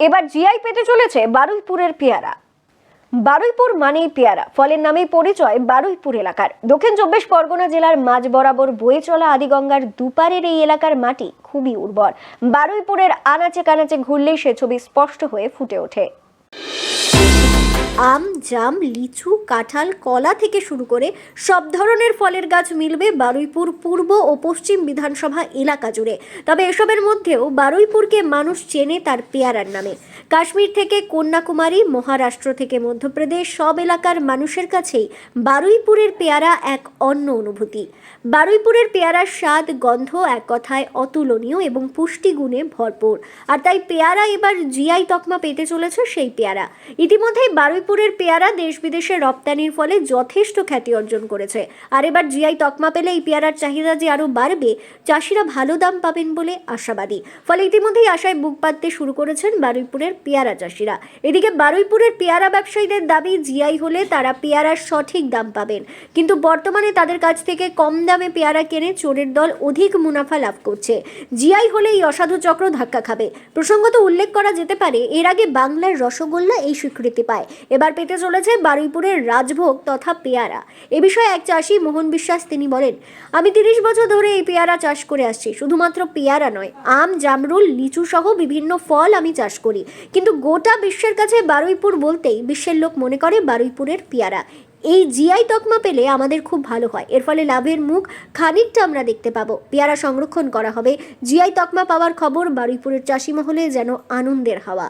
এবার জিআই পেতে চলেছে বারুইপুরের পেয়ারা। বারুইপুর মানেই পেয়ারা, ফলের নামেই পরিচয় বারুইপুর এলাকার। দক্ষিণ চব্বিশ পরগনা জেলার মাঝ বরাবর বয়ে চলা আদিগঙ্গার দুপারের এই এলাকার মাটি খুবই উর্বর। বারুইপুরের আনাচে কানাচে ঘুরলেই সে ছবি স্পষ্ট হয়ে ফুটে ওঠে। আম, জাম, লিচু, কাঁঠাল, কলা থেকে শুরু করে সব ধরনের ফলের গাছ মিলবে বারুইপুর পূর্ব ও পশ্চিম বিধানসভা এলাকা জুড়ে। তবে এসবের মধ্যেও বারুইপুরকে মানুষ চেনে তার পেয়ারার নামে। কাশ্মীর থেকে কন্যাকুমারী, মহারাষ্ট্র থেকে মধ্যপ্রদেশ সব এলাকার মানুষের কাছেই বারুইপুরের পেয়ারা এক অন্য অনুভূতি। বারুইপুরের পেয়ারার স্বাদ, গন্ধ এক কথায় অতুলনীয় এবং পুষ্টিগুণে ভরপুর। আর তাই পেয়ারা এবার জিআই তকমা পেতে চলেছে সেই পেয়ারা। ইতিমধ্যেই বারুইপুরের পেয়ারা দেশ বিদেশে রপ্তানির ফলে যথেষ্ট খ্যাতি অর্জন করেছে। আর এবার জিআই তকমা পেলে এই পেয়ারার চাহিদা যে আরও বাড়বে, চাষিরা ভালো দাম পাবেন বলে আশাবাদী। ফলে ইতিমধ্যেই আশায় বুক পাততে শুরু করেছেন বারুইপুরের পেয়ারা চাষিরা। এদিকে বারুইপুরের পেয়ারা ব্যবসায়ীদের দাবি, জিআই হলে তারা পেয়ারার সঠিক দাম পাবেন। কিন্তু বর্তমানে তাদের কাছ থেকে কম দামে পেয়ারা কেনে চোরের দল অধিক মুনাফা লাভ করছে। জিআই হলে এই অসাধু চক্র ধাক্কা খাবে। প্রসঙ্গত উল্লেখ করা যেতে পারে, এর আগে বাংলার রসগোল্লা এই স্বীকৃতি পায়। এবার পেতে চলেছে বারুইপুরের রাজভোগ তথা পেয়ারা। এ বিষয়ে এক চাষি, মোহন বিশ্বাস, তিনি বলেন, আমি তিরিশ বছর ধরে এই পেয়ারা চাষ করে আসছি। শুধুমাত্র পেয়ারা নয়, আম, জামরুল লিচু সহ বিভিন্ন ফল আমি চাষ করি। কিন্তু গোটা বিশ্বের কাছে বারুইপুর বলতেই বিশ্বের লোক মনে করে বারুইপুরের পেয়ারা। এই জিআই তকমা পেলে আমাদের খুব ভালো হয়। এর ফলে লাভের মুখ খানিকটা আমরা দেখতে পাবো। পেয়ারা সংরক্ষণ করা হবে। জিআই তকমা পাওয়ার খবর বারুইপুরের চাষি মহলে যেন আনন্দের হাওয়া।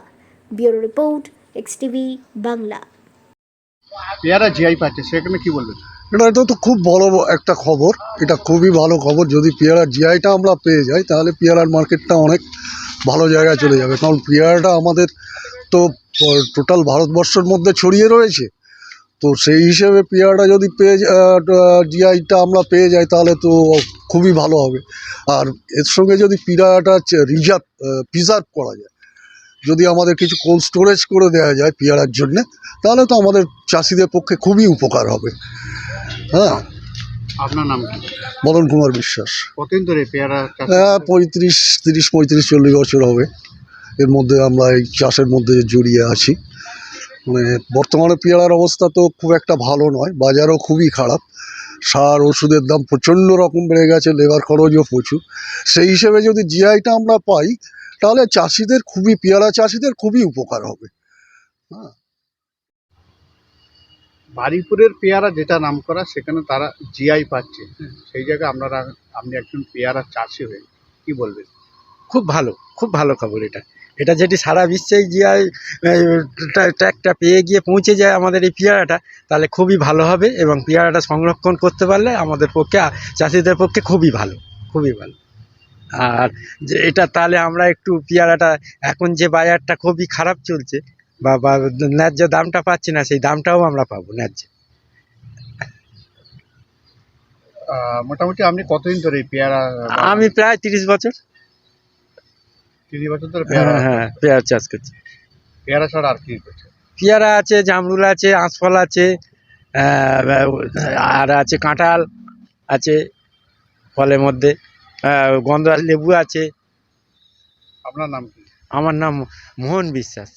Bureau report X TV Bangla. পেয়ারা জিআই পাচ্ছে সেখানে কি বলবেন এটা এটা তো খুব বড় একটা খবর এটা খুবই ভালো খবর। যদি পেয়ারার জিআইটা আমরা পেয়ে যাই তাহলে পেয়ারার মার্কেটটা অনেক ভালো জায়গায় চলে যাবে। কারণ পেয়ারাটা আমাদের তো টোটাল ভারতবর্ষের মধ্যে ছড়িয়ে রয়েছে। তো সেই হিসেবে পেয়ারাটা যদি পেয়ে জিআইটা আমরা পেয়ে যাই তাহলে তো খুবই ভালো হবে। আর এর সঙ্গে যদি পেয়ারাটা রিজার্ভ প্রিজার্ভ করা যায় যদি আমাদের কিছু কোল্ড স্টোরেজ করে দেওয়া যায় পেয়ারার জন্যে তাহলে তো আমাদের চাষিদের পক্ষে খুবই উপকার হবে। হ্যাঁ? আপনার নাম কি? মদন কুমার বিশ্বাস। কতদিন ধরে পেয়ারা হ্যাঁ পঁয়ত্রিশ তিরিশ পঁয়ত্রিশ চল্লিশ বছর হবে। এর মধ্যে আমরা এই চাষের মধ্যে জড়িয়ে আছি। মানে বর্তমানে পেয়ারার অবস্থা তো খুব একটা ভালো নয় বাজারও খুবই খারাপ। সার ওষুধের দাম প্রচণ্ড রকম বেড়ে গেছে লেবার খরচও প্রচুর। সেই হিসেবে যদি জিআইটা আমরা পাই তাহলে চাষিদের খুবই পেয়ারা চাষিদের খুবই উপকার হবে। হ্যাঁ। বারিপুরের পেয়ারা যেটা নাম করা সেখানে তারা জিআই পাচ্ছে। হ্যাঁ, সেই জায়গায় আপনারা আপনি একজন পেয়ারা চাষি হয়ে কি বলবেন? খুব ভালো খুব ভালো খবর এটা। এটা যেটি সারা বিশ্বে জিআই ট্র্যাকটা পেয়ে গিয়ে পৌঁছে যায় আমাদের এই পেয়ারাটা তাহলে খুবই ভালো হবে এবং পেয়ারাটা সংরক্ষণ করতে পারলে আমাদের পক্ষে চাষিদের পক্ষে খুবই ভালো খুবই ভালো। আর যে এটা তাহলে আমরা একটু পেয়ারাটা এখন যে বাজারটা খুবই খারাপ চলছে বা বা ন্যায্য দামটা পাচ্ছি না সেই দামটাও আমরা পাবো ন্যায্য। মোটামুটি আপনি কতদিন ধরে পেয়ারা আমি প্রায় তিরিশ বছর। তিরিশ বছর ধরে পেয়ারা হ্যাঁ হ্যাঁ পেয়ারা চাষ করছি। পেয়ারা ছাড়া আর কি করছে? পেয়ারা আছে জামরুল আছে আঁশফল আছে আর আছে কাঁঠাল আছে ফলের মধ্যে গন্ধ গন্ধরাজ লেবু আছে। আপনার নাম কি? আমার নাম মোহন বিশ্বাস।